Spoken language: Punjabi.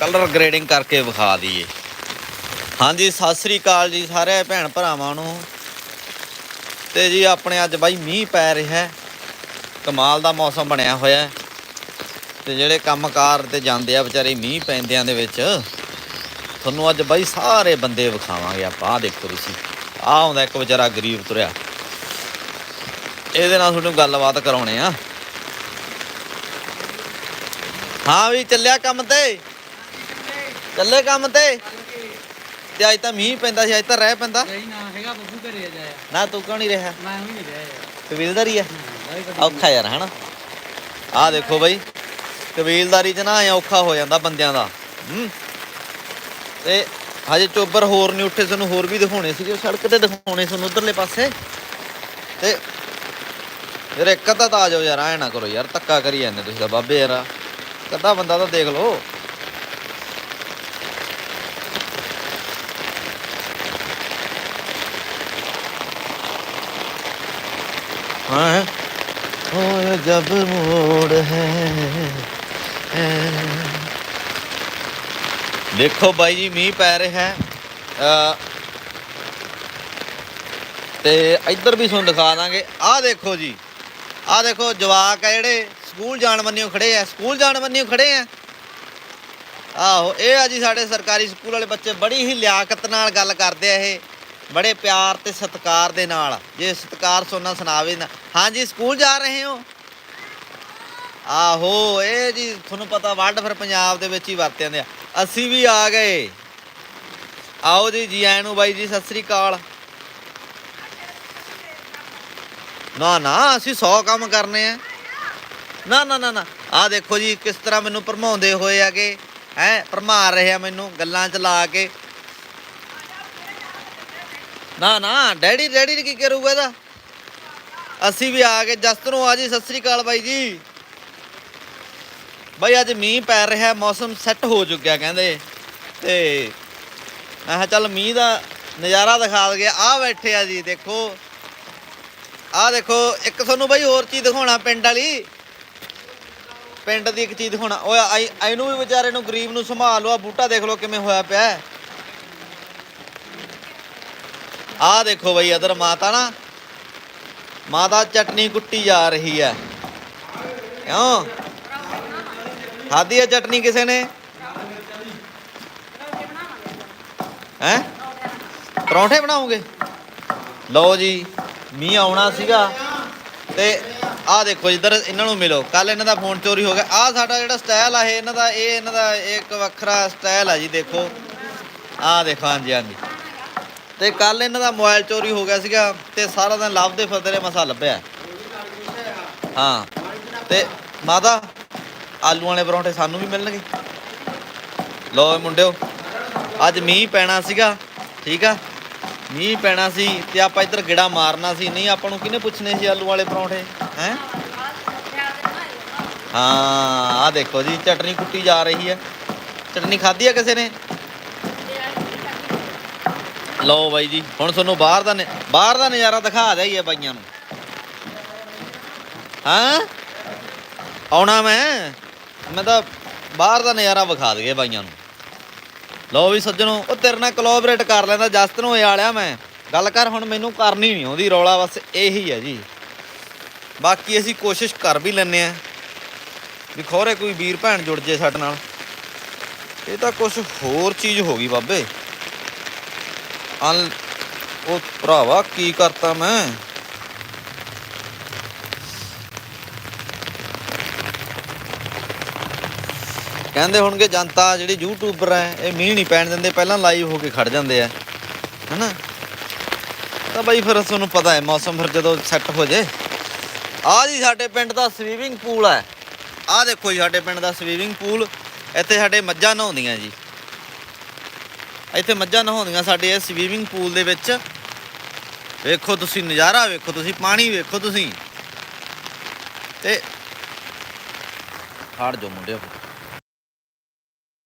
ਕਲਰ ਗ੍ਰੇਡਿੰਗ ਕਰਕੇ ਵਿਖਾ ਦਈਏ। ਹਾਂਜੀ, ਸਤਿ ਸ੍ਰੀ ਅਕਾਲ ਜੀ ਸਾਰੇ ਭੈਣ ਭਰਾਵਾਂ ਨੂੰ। ਤੇ ਜੀ ਆਪਣੇ ਅੱਜ ਬਾਈ ਮੀਂਹ ਪੈ ਰਿਹਾ ਹੈ। ਕਮਾਲ ਦਾ ਮੌਸਮ ਬਣਿਆ ਹੋਇਆ ਹੈ। ਤੇ ਜਿਹੜੇ ਕੰਮਕਾਰ ਤੇ ਜਾਂਦੇ ਆ ਵਿਚਾਰੇ ਮੀਂਹ ਪੈਂਦਿਆਂ ਦੇ ਵਿੱਚ, ਤੁਹਾਨੂੰ ਅੱਜ ਬਾਈ ਸਾਰੇ ਬੰਦੇ ਵਿਖਾਵਾਂਗੇ ਆਪਾਂ। ਆਹ ਦੇਖੋ ਤੁਸੀਂ। ਆਹ ਆਉਂਦਾ ਇੱਕ ਵਿਚਾਰਾ ਗਰੀਬ ਤੁਰਿਆ। ਇਹਦੇ ਨਾਲ ਤੁਹਾਨੂੰ ਗੱਲਬਾਤ ਕਰਾਉਣੇ ਆ। ਹਾਂ ਵੀ ਚੱਲਿਆ ਕੰਮ ਤੇ? ਚੱਲੇ ਕੰਮ ਤੇ? ਤੇ ਅੱਜ ਤਾਂ ਮੀਂਹ ਪੈਂਦਾ ਸੀ ਅੱਜ ਤਾਂ ਰਹਿ ਪੈਂਦਾ। ਨਹੀਂ ਨਾ ਹੈਗਾ ਬੱਬੂ ਘਰੇ ਜਾਇਆ ਨਾ ਤੂੰ ਕਿਉਂ ਨਹੀਂ ਰਿਹਾ? ਮੈਂ ਵੀ ਨਹੀਂ ਰਿਹਾ ਕਬੀਲਦਾਰੀ ਆ? ਔਖਾ ਯਾਰ ਹਨਾ? ਆਹ ਦੇਖੋ ਬਈ ਕਬੀਲਦਾਰੀ 'ਚ ਨਾ ਐ ਔਖਾ ਹੋ ਜਾਂਦਾ ਬੰਦਿਆਂ ਦਾ। ਹੂੰ? ਤੇ ਹਜੇ ਚੋਬਰ ਹੋਰ ਨਹੀਂ ਉੱਠੇ ਸਾਨੂੰ ਹੋਰ ਵੀ ਦਿਖਾਉਣੇ ਸੀਗੇ ਸੜਕ ਤੇ ਦਿਖਾਉਣੇ ਸਾਨੂੰ ਉਧਰਲੇ ਪਾਸੇ। ਤੇ ਯਾਰ ਇੱਕ ਅੱਧਾ ਤਾਂ ਆ ਜਾਓ ਯਾਰ ਐ ਨਾ ਕਰੋ ਯਾਰ ਧੱਕਾ ਕਰੀ ਜਾਂਦੇ ਤੁਸੀਂ ਤਾਂ ਬਾਬੇ ਯਾਰ। ਕੱਦਾ ਬੰਦਾ ਤਾਂ ਦੇਖ ਲਓ ਹਾਂ ਓਏ ਜਬ ਮੋੜ ਹੈ ਦੇਖੋ ਬਾਈ ਜੀ ਮੀਂਹ ਪੈ ਰਿਹਾ ਹੈ ਤੇ ਇੱਧਰ ਵੀ ਤੁਹਾਨੂੰ ਦਿਖਾ ਦਾਂਗੇ ਆਹ ਦੇਖੋ ਜੀ ਆਹ ਦੇਖੋ ਜਵਾਕ ਆ ਜਿਹੜੇ ਸਕੂਲ ਜਾਣ ਬੰਨਿਓ ਖੜੇ ਆ ਸਕੂਲ ਜਾਣ ਬੰਨਿਓ ਖੜੇ ਆ ਆਹੋ ਇਹ ਆ ਜੀ ਸਾਡੇ ਸਰਕਾਰੀ ਸਕੂਲ ਵਾਲੇ ਬੱਚੇ ਬੜੀ ਹੀ ਲਿਆਕਤ ਨਾਲ ਗੱਲ ਕਰਦੇ ਆ ਇਹ ਬੜੇ ਪਿਆਰ ਤੇ ਸਤਿਕਾਰ ਦੇ ਨਾਲ ਜੇ ਸਤਿਕਾਰ ਸੁਣਨਾ ਸੁਣਾਵੇ ਨਾ ਹਾਂਜੀ ਸਕੂਲ ਜਾ ਰਹੇ ਹੋ ਆਹੋ, ਇਹ ਜੀ ਤੁਹਾਨੂੰ ਪਤਾ ਵਰਡ ਫਿਰ ਪੰਜਾਬ ਦੇ ਵਿੱਚ ਹੀ ਵਰਤੇ ਜਾਂਦੇ ਆ। ਅਸੀਂ ਵੀ ਆ ਗਏ। ਆਓ ਜੀ ਜੀ ਆਇਆਂ ਨੂੰ ਬਾਈ ਜੀ, ਸਤਿ ਸ੍ਰੀ ਅਕਾਲ। ਨਾ ਨਾ, ਅਸੀਂ 100 ਕੰਮ ਕਰਨੇ ਆ। ਨਾ ਨਾ ਨਾ ਨਾ, ਆ ਦੇਖੋ ਜੀ, ਕਿਸ ਤਰ੍ਹਾਂ ਮੈਨੂੰ ਭਰਮਾਉਂਦੇ ਹੋਏ ਆਗੇ ਹੈ, ਭਰਮਾ ਰਹੇ ਆ ਮੈਨੂੰ ਗੱਲਾਂ ਚ ਲਾ ਕੇ। ਨਾ ਨਾ, ਡੈਡੀ ਡੈਡੀ ਨੇ ਕੀ ਕਰੂਗਾ ਇਹਦਾ? ਅਸੀਂ ਵੀ ਆ ਗਏ, ਜਸਤ ਨੂੰ ਆ ਜੀ, ਸਤਿ ਸ੍ਰੀ ਅਕਾਲ ਬਾਈ ਜੀ। ਬਾਈ ਅੱਜ ਮੀਂਹ ਪੈ ਰਿਹਾ, ਮੌਸਮ ਸੈੱਟ ਹੋ ਚੁੱਕਿਆ ਕਹਿੰਦੇ। ਤੇ ਮੈਂ ਕਿਹਾ ਚੱਲ ਮੀਂਹ ਦਾ ਨਜ਼ਾਰਾ ਦਿਖਾ ਦਗੇ ਆ ਬੈਠੇ ਆ ਜੀ, ਦੇਖੋ। ਆ ਦੇਖੋ, ਇੱਕ ਤੁਹਾਨੂੰ ਬਾਈ ਹੋਰ ਚੀਜ਼ ਦਿਖਾਉਣਾ ਪਿੰਡ ਵਾਲੀ। ਪਿੰਡ ਦੀ ਇੱਕ ਚੀਜ਼ ਦਿਖਾਉਣਾ। ਓਏ ਇਹਨੂੰ ਵੀ ਵਿਚਾਰੇ ਨੂੰ ਗਰੀਬ ਨੂੰ ਸੰਭਾਲ ਲਓ। ਆ ਬੂਟਾ ਦੇਖ ਲਓ ਕਿਵੇਂ ਹੋਇਆ ਪਿਆ ਹੈ। ਆਹ ਦੇਖੋ ਬਾਈ ਅਦਰ ਮਾਤਾ ਨਾ। ਮਾਤਾ ਚਟਨੀ ਕੁੱਟੀ ਜਾ ਰਹੀ ਹੈ। ਕਿਉਂ? ਖਾਧੀ ਹੈ ਚਟਨੀ ਕਿਸੇ ਨੇ? ਹੈ? ਪਰੌਂਠੇ ਬਣਾਓਗੇ? ਲਓ ਜੀ, ਮੀਂਹ ਆਉਣਾ ਸੀਗਾ। ਤੇ ਆਹ ਦੇਖੋ ਜਿੱਧਰ ਇਹਨਾਂ ਨੂੰ ਮਿਲੋ। ਕੱਲ ਇਹਨਾਂ ਦਾ ਫੋਨ ਚੋਰੀ ਹੋ ਗਿਆ। ਆਹ ਸਾਡਾ ਜਿਹੜਾ ਸਟਾਈਲ ਆ, ਇਹ ਇਹਨਾਂ ਦਾ, ਇਹ ਇਹਨਾਂ ਦਾ ਇੱਕ ਵੱਖਰਾ ਸਟਾਈਲ ਆ ਜੀ, ਦੇਖੋ। ਆਹ ਦੇਖੋ, ਹਾਂਜੀ ਹਾਂਜੀ। ਤੇ ਕੱਲ ਇਹਨਾਂ ਦਾ ਮੋਬਾਈਲ ਚੋਰੀ ਹੋ ਗਿਆ ਸੀਗਾ ਤੇ ਸਾਰਾ ਦਿਨ ਲੱਭਦੇ ਫਿਰਦੇ ਮਸਾ ਲੱਭਿਆ। ਹਾਂ। ਤੇ ਮਾਤਾ ਆਲੂ ਵਾਲੇ ਪਰੌਂਠੇ ਸਾਨੂੰ ਵੀ ਮਿਲਣਗੇ। ਲਓ ਇਹ ਮੁੰਡਿਓ, ਅੱਜ ਮੀਂਹ ਪੈਣਾ ਸੀਗਾ, ਠੀਕ ਆ? ਮੀਂਹ ਪੈਣਾ ਸੀ ਤੇ ਆਪਾਂ ਇੱਧਰ ਗਿੜਾ ਮਾਰਨਾ ਸੀ। ਨਹੀਂ, ਆਪਾਂ ਨੂੰ ਕਿਹਨੇ ਪੁੱਛਣੇ ਸੀ ਆਲੂ ਵਾਲੇ ਪਰੌਂਠੇ? ਹੈ? ਹਾਂ ਆ ਦੇਖੋ ਜੀ, ਚਟਨੀ ਕੁੱਟੀ ਜਾ ਰਹੀ ਹੈ। ਚਟਨੀ ਖਾਧੀ ਆ ਕਿਸੇ ਨੇ? ਲਓ ਬਾਈ ਜੀ, ਹੁਣ ਤੁਹਾਨੂੰ ਬਾਹਰ ਦਾ ਨ- ਬਾਹਰ ਦਾ ਨਜ਼ਾਰਾ ਦਿਖਾ ਜਾਈਏ ਬਾਈਆਂ ਨੂੰ। ਹਾਂ? ਆਉਣਾ ਮੈਂ? ਮੈਂ ਤਾਂ ਬਾਹਰ ਦਾ ਨਜ਼ਾਰਾ ਵਿਖਾ ਦਈਏ ਬਾਈਆਂ ਨੂੰ। ਲਓ ਵੀ ਸੱਜਣੋ, ਉਹ ਤੇਰੇ ਨਾਲ ਕੋਲੈਬੋਰੇਟ ਕਰ ਲੈਂਦਾ, ਜਸਤ ਨੂੰ ਆਲਿਆ ਮੈਂ। ਗੱਲ ਕਰ, ਹੁਣ ਮੈਨੂੰ ਕਰਨੀ ਨਹੀਂ ਆਉਂਦੀ, ਰੌਲਾ ਬਸ ਇਹੀ ਹੈ ਜੀ। ਬਾਕੀ ਅਸੀਂ ਕੋਸ਼ਿਸ਼ ਕਰ ਵੀ ਲੈਨੇ ਆ ਵੀ ਖੋਰੇ ਕੋਈ ਵੀਰ ਭੈਣ ਜੁੜ ਜੇ ਸਾਡੇ ਨਾਲ। ਇਹ ਤਾਂ ਕੁਝ ਹੋਰ ਚੀਜ਼ ਹੋ ਗਈ ਬਾਬੇ। ਅਲ, ਉਹ ਭਰਾਵਾ, ਕੀ ਕਰਤਾ ਮੈਂ? ਕਹਿੰਦੇ ਹੋਣਗੇ, ਜਨਤਾ ਜਿਹੜੀ ਯੂਟਿਊਬਰ ਹੈ, ਇਹ ਮੀਂਹ ਨਹੀਂ ਪੈਣ ਦਿੰਦੇ, ਪਹਿਲਾਂ ਲਾਈਵ ਹੋ ਕੇ ਖੜ ਜਾਂਦੇ ਆ। ਹੈਨਾ? ਤਾਂ ਬਾਈ ਫਿਰ ਤੁਹਾਨੂੰ ਪਤਾ ਹੈ, ਮੌਸਮ ਫਿਰ ਜਦੋਂ ਸੈੱਟ ਹੋ ਜੇ। ਆ ਜੀ ਸਾਡੇ ਪਿੰਡ ਦਾ ਸਵੀਮਿੰਗ ਪੂਲ ਹੈ। ਆ ਦੇਖੋ ਜੀ, ਸਾਡੇ ਪਿੰਡ ਦਾ ਸਵੀਮਿੰਗ ਪੂਲ ਇੱਥੇ ਸਾਡੇ ਮੱਝਾਂ ਨਹਾਉਂਦੀਆਂ ਜੀ। ਇੱਥੇ ਮੱਝਾਂ ਨਹਾਉਂਦੀਆਂ ਸਾਡੇ ਇਸ ਸਵੀਮਿੰਗ ਪੂਲ ਦੇ ਵਿੱਚ। ਵੇਖੋ ਤੁਸੀਂ ਨਜ਼ਾਰਾ, ਵੇਖੋ ਤੁਸੀਂ ਪਾਣੀ, ਵੇਖੋ ਤੁਸੀਂ। ਤੇ ਹਟ ਜਾਓ ਮੁੰਡਿਓ।